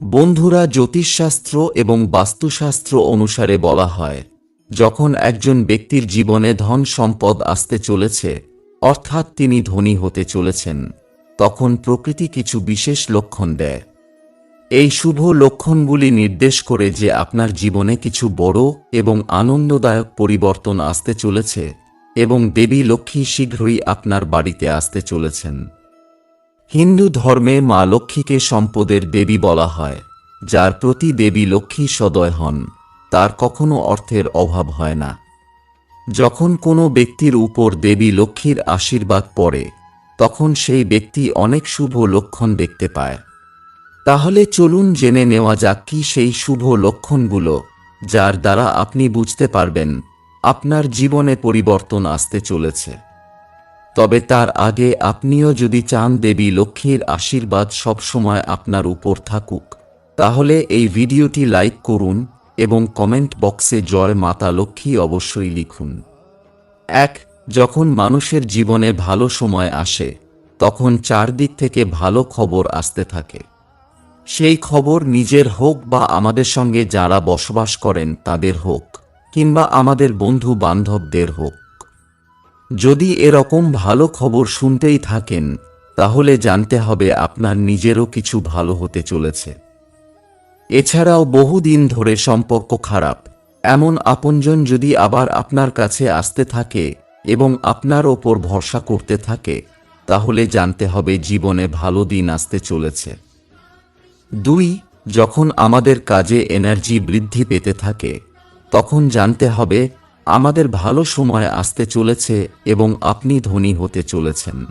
বন্ধুরা জ্যোতিষশাস্ত্র এবং বাস্তুশাস্ত্র অনুসারে বলা হয়, যখন একজন ব্যক্তির জীবনে ধন সম্পদ আসতে চলেছে, অর্থাৎ তিনি ধনী হতে চলেছেন, তখন প্রকৃতি কিছু বিশেষ লক্ষণ দেয়। এই শুভ লক্ষণগুলি নির্দেশ করে যে আপনার জীবনে কিছু বড় এবং আনন্দদায়ক পরিবর্তন আসতে চলেছে এবং দেবী লক্ষ্মী শীঘ্রই আপনার বাড়িতে আসতে চলেছেন। হিন্দু ধর্মে মা লক্ষ্মীকে সম্পদের দেবী বলা হয়, যার প্রতি দেবী লক্ষ্মী সদয় হন, তার কখনো অর্থের অভাব হয় না। যখন কোনো ব্যক্তির উপর দেবী লক্ষ্মীর আশীর্বাদ পড়ে, তখন সেই ব্যক্তি অনেক শুভ লক্ষণ দেখতে পায়। তাহলে চলুন জেনে নেওয়া যাক কি সেই শুভ লক্ষণগুলো, যার দ্বারা আপনি বুঝতে পারবেন, আপনার জীবনে পরিবর্তন আসতে চলেছে। তবে তার আগে আপনিও যদি চান দেবী লক্ষ্মীর আশীর্বাদ সবসময় আপনার উপর থাকুক, তাহলে এই ভিডিওটি লাইক করুন এবং কমেন্ট বক্সে জয় মাতা লক্ষ্মী অবশ্যই লিখুন। এক, যখন মানুষের জীবনে ভালো সময় আসে, তখন চারদিক থেকে ভালো খবর আসতে থাকে। সেই খবর নিজের হোক বা আমাদের সঙ্গে যারা বসবাস করেন তাদের হোক, কিংবা আমাদের বন্ধু বান্ধবদের হোক। যদি এরকম ভালো খবর শুনতেই থাকেন, তাহলে জানতে হবে আপনার নিজেরও কিছু ভালো হতে চলেছে। এছাড়াও বহুদিন ধরে সম্পর্ক খারাপ। এমন আপনজন যদি আবার আপনার কাছে আসতে থাকে এবং আপনার ওপর ভরসা করতে থাকে, তাহলে জানতে হবে জীবনে ভালো দিন আসতে চলেছে। দুই, যখন আমাদের কাজে এনার্জি বৃদ্ধি পেতে থাকে, তখন জানতে হবে আমাদের ভালো সময় আসতে চলেছে এবং আপনি ধনী হতে চলেছেন।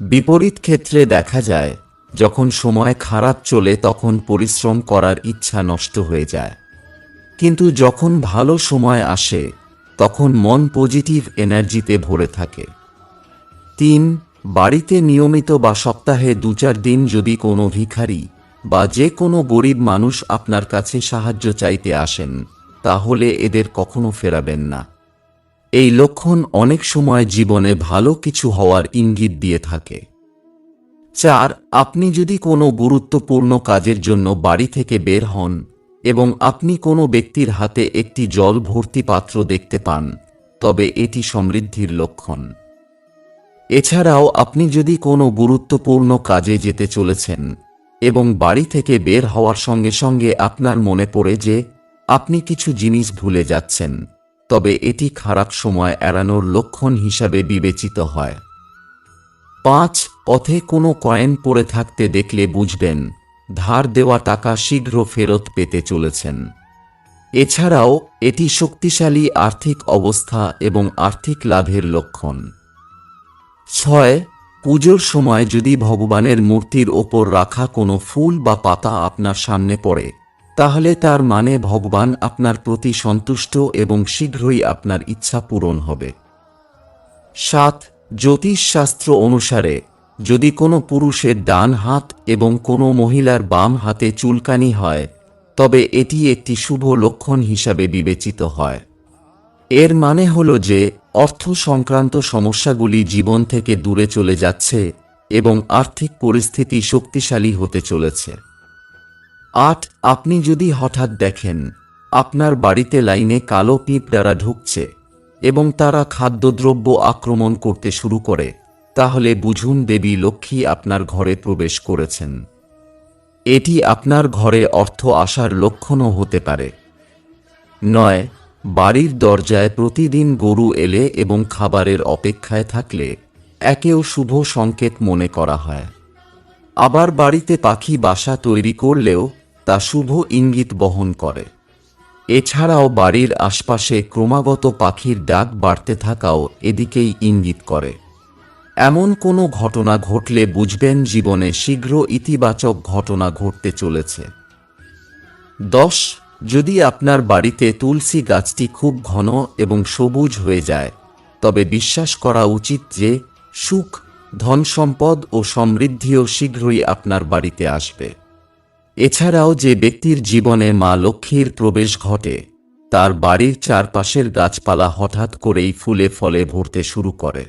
বিপরীত ক্ষেত্রে দেখা যায়, যখন সময় খারাপ চলে তখন পরিশ্রম করার ইচ্ছা নষ্ট হয়ে যায়। কিন্তু যখন ভালো সময় আসে, তখন মন পজিটিভ এনার্জিতে ভরে থাকে। তিন, বাড়িতে নিয়মিত বা সপ্তাহে দু চার দিন যদি কোনো ভিখারি বা যে কোনো গরিব মানুষ আপনার কাছে সাহায্য চাইতে আসেন তাহলে এদের কখনো ফেরাবেন না। এই লক্ষণ অনেক সময় জীবনে ভালো কিছু হওয়ার ইঙ্গিত দিয়ে থাকে। চার, আপনি যদি কোনো গুরুত্বপূর্ণ কাজের জন্য বাড়ি থেকে বের হন এবং আপনি কোনো ব্যক্তির হাতে একটি জল ভর্তি পাত্র দেখতে পান, তবে এটি সমৃদ্ধির লক্ষণ। এছাড়াও আপনি যদি কোনো গুরুত্বপূর্ণ কাজে যেতে চলেছেন এবং বাড়ি থেকে বের হওয়ার সঙ্গে সঙ্গে আপনার মনে পড়ে যে আপনি কিছু জিনিস ভুলে যাচ্ছেন, তবে এটি খারাপ সময় এড়ানোর লক্ষণ হিসাবে বিবেচিত হয়। পাঁচ, পথে কোনো কয়েন পড়ে থাকতে দেখলে বুঝবেন, ধার দেওয়া টাকা শীঘ্র ফেরত পেতে চলেছেন। এছাড়াও, এটি শক্তিশালী আর্থিক অবস্থা এবং আর্থিক লাভের লক্ষণ। ছয়, পুজোর সময় যদি ভগবানের মূর্তির ওপর রাখা কোনো ফুল বা পাতা আপনার সামনে পড়ে তাহলে তার মানে ভগবান আপনার প্রতি সন্তুষ্ট এবং শীঘ্রই আপনার ইচ্ছা পূরণ হবে। সাত, জ্যোতিষশাস্ত্র অনুসারে, যদি কোনো পুরুষের ডান হাত এবং কোনো মহিলার বাম হাতে চুলকানি হয়, তবে এটি একটি শুভ লক্ষণ হিসাবে বিবেচিত হয়। এর মানে হল যে, অর্থ সংক্রান্ত সমস্যাগুলি জীবন থেকে দূরে চলে যাচ্ছে এবং আর্থিক পরিস্থিতি শক্তিশালী হতে চলেছে। আট, আপনি যদি হঠাৎ দেখেন, আপনার বাড়িতে লাইনে কালো পিঁপড়ারা ঢুকছে এবং তারা খাদ্যদ্রব্য আক্রমণ করতে শুরু করে, তাহলে বুঝুন দেবী লক্ষ্মী আপনার ঘরে প্রবেশ করেছেন। এটি আপনার ঘরে অর্থ আসার লক্ষণও হতে পারে। নয়, বাড়ির দরজায় প্রতিদিন গরু এলে এবং খাবারের অপেক্ষায় থাকলে একেও শুভ সংকেত মনে করা হয়। আবার বাড়িতে পাখি বাসা তৈরি করলেও তা শুভ ইঙ্গিত বহন করে। এছাড়াও বাড়ির আশপাশে ক্রমাগত পাখির ডাক বাড়তে থাকাও এদিকেই ইঙ্গিত করে। এমন কোনো ঘটনা ঘটলে বুঝবেন জীবনে শীঘ্র ইতিবাচক ঘটনা ঘটতে চলেছে। দশ, যদি আপনার বাড়িতে তুলসী গাছটি খুব ঘন এবং সবুজ হয়ে যায়, তবে বিশ্বাস করা উচিত যে সুখ ধন সম্পদ ও সমৃদ্ধিও শীঘ্রই আপনার বাড়িতে আসবে। এছাড়াও যে ব্যক্তির জীবনে মা লক্ষ্মীর প্রবেশ ঘটে, তার বাড়ির চারপাশের গাছপালা হঠাৎ করেই ফুলে ফলে ভরতে শুরু করে।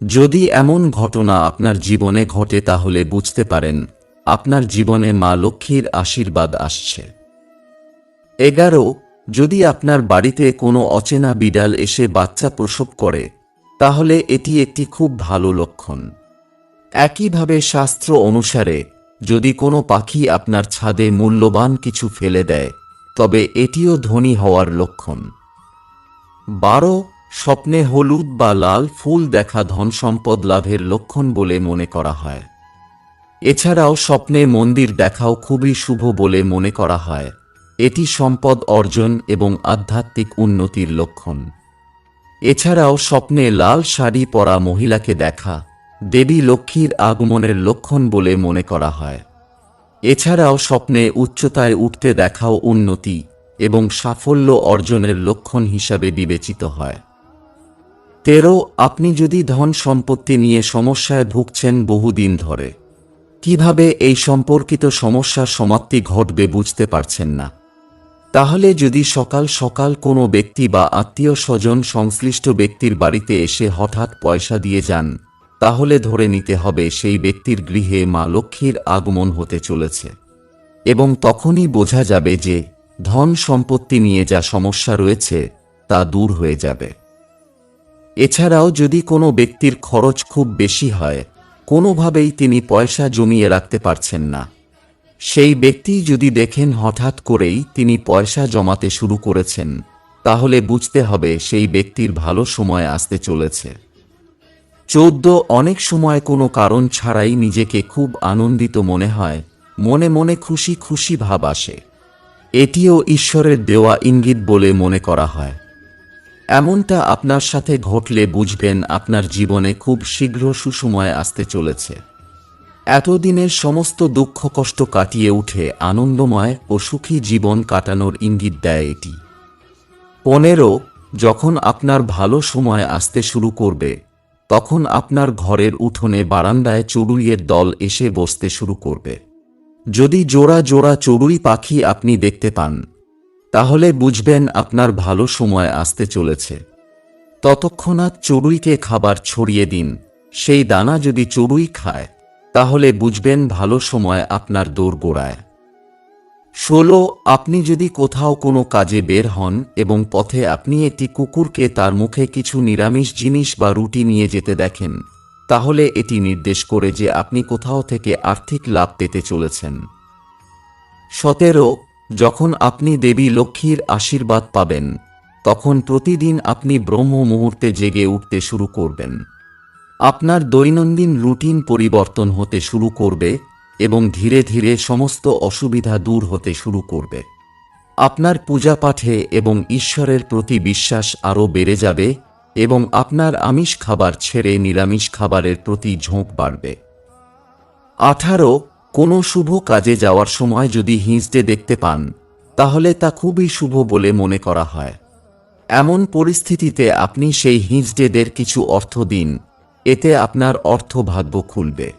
যদি এমন ঘটনা আপনার জীবনে ঘটে তাহলে বুঝতে পারেন, আপনার জীবনে মা লক্ষ্মীর আশীর্বাদ আসছে। এগারো, যদি আপনার বাড়িতে কোনো অচেনা বিড়াল এসে বাচ্চা প্রসব করে, তাহলে এটি একটি খুব ভালো লক্ষণ। একইভাবে শাস্ত্র অনুসারে যদি কোনো পাখি আপনার ছাদে মূল্যবান কিছু ফেলে দেয়, তবে এটিও ধনী হওয়ার লক্ষণ। বারো, স্বপ্নে হলুদ বা লাল ফুল দেখা ধন সম্পদ লাভের লক্ষণ বলে মনে করা হয়। এছাড়াও স্বপ্নে মন্দির দেখাও খুবই শুভ বলে মনে করা হয়। এটি সম্পদ অর্জন এবং আধ্যাত্মিক উন্নতির লক্ষণ। এছাড়াও স্বপ্নে লাল শাড়ি পরা মহিলাকে দেখা দেবী লক্ষ্মীর আগমনের লক্ষণ বলে মনে করা হয়। এছাড়াও স্বপ্নে উচ্চতায় উঠতে দেখাও উন্নতি এবং সাফল্য অর্জনের লক্ষণ হিসাবে বিবেচিত হয়। তেরো, আপনি যদি ধন সম্পত্তি নিয়ে সমস্যায় ভুগছেন বহুদিন ধরে, কীভাবে এই সম্পর্কিত সমস্যার সমাপ্তি ঘটবে বুঝতে পারছেন না। তাহলে যদি সকাল সকাল কোনো ব্যক্তি বা আত্মীয় স্বজন সংশ্লিষ্ট ব্যক্তির বাড়িতে এসে হঠাৎ পয়সা দিয়ে যান তাহলে ধরে নিতে হবে সেই ব্যক্তির গৃহে মা লক্ষ্মীর আগমন হতে চলেছে। এবং তখনই বোঝা যাবে যে ধন সম্পত্তি নিয়ে যা সমস্যা রয়েছে, তা দূর হয়ে যাবে। এছাড়াও যদি কোনো ব্যক্তির খরচ খুব বেশি হয়, কোনোভাবেই তিনি পয়সা জমিয়ে রাখতে পারছেন না। সেই ব্যক্তি যদি দেখেন হঠাৎ করেই তিনি পয়সা জমাতে শুরু করেছেন, তাহলে বুঝতে হবে সেই ব্যক্তির ভালো সময় আসতে চলেছে। চৌদ্দ অনেক সময় কোনো কারণ ছাড়াই নিজেকে খুব আনন্দিত মনে হয়, মনে মনে খুশি খুশি ভাব আসে। এটিও ঈশ্বরের দেওয়া ইঙ্গিত বলে মনে করা হয়। এমনটা আপনার সাথে ঘটলে বুঝবেন আপনার জীবনে খুব শীঘ্র সুসময় আসতে চলেছে। এতদিনের সমস্ত দুঃখ কষ্ট কাটিয়ে উঠে আনন্দময় ও সুখী জীবন কাটানোর ইঙ্গিত দেয় এটি। পনেরো, যখন আপনার ভালো সময় আসতে শুরু করবে তখন আপনার ঘরের উঠোনে বারান্দায় চড়ুইয়ের দল এসে বসতে শুরু করবে। যদি জোড়া জোড়া চড়ুই পাখি আপনি দেখতে পান, তাহলে বুঝবেন আপনার ভালো সময় আসতে চলেছে। ততক্ষণাৎ চড়ুইকে খাবার ছড়িয়ে দিন। সেই দানা যদি চড়ুই খায়, তাহলে বুঝবেন ভালো সময় আপনার দৌড় গোড়ায় ষোলো, আপনি যদি কোথাও কোনো কাজে বের হন এবং পথে আপনি একটি কুকুরকে তার মুখে কিছু নিরামিষ জিনিস বা রুটি নিয়ে যেতে দেখেন, তাহলে এটি নির্দেশ করে যে আপনি কোথাও থেকে আর্থিক লাভ পেতে চলেছেন। সতেরো, যখন আপনি দেবী লক্ষ্মীর আশীর্বাদ পাবেন, তখন প্রতিদিন আপনি ব্রহ্ম মুহূর্তে জেগে উঠতে শুরু করবেন। আপনার দৈনন্দিন রুটিন পরিবর্তন হতে শুরু করবে এবং ধীরে ধীরে সমস্ত অসুবিধা দূর হতে শুরু করবে। আপনার পূজা পাঠে এবং ঈশ্বরের প্রতি বিশ্বাস আরও বেড়ে যাবে এবং আপনার আমিষ খাবার ছেড়ে নিরামিষ খাবারের প্রতি ঝোঁক বাড়বে। আঠারো, কোনো শুভ কাজে যাওয়ার সময় যদি হিঁচড়ে দেখতে পান, তাহলে তা খুবই শুভ বলে মনে করা হয়। এমন পরিস্থিতিতে আপনি সেই হিঁচড়েদের কিছু অর্থ দিন, এতে আপনার অর্থ ভাগ্য খুলবে।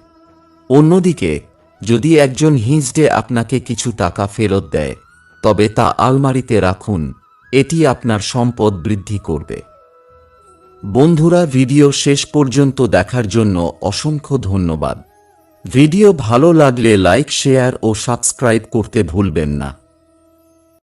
অন্যদিকে যদি একজন হিজডে আপনাকে কিছু টাকা ফেরত দেয়, তবে তা আলমারিতে রাখুন, এটি আপনার সম্পদ বৃদ্ধি করবে। বন্ধুরা, ভিডিও শেষ পর্যন্ত দেখার জন্য অসংখ্য ধন্যবাদ। ভিডিও ভালো লাগলে লাইক, শেয়ার ও সাবস্ক্রাইব করতে ভুলবেন না।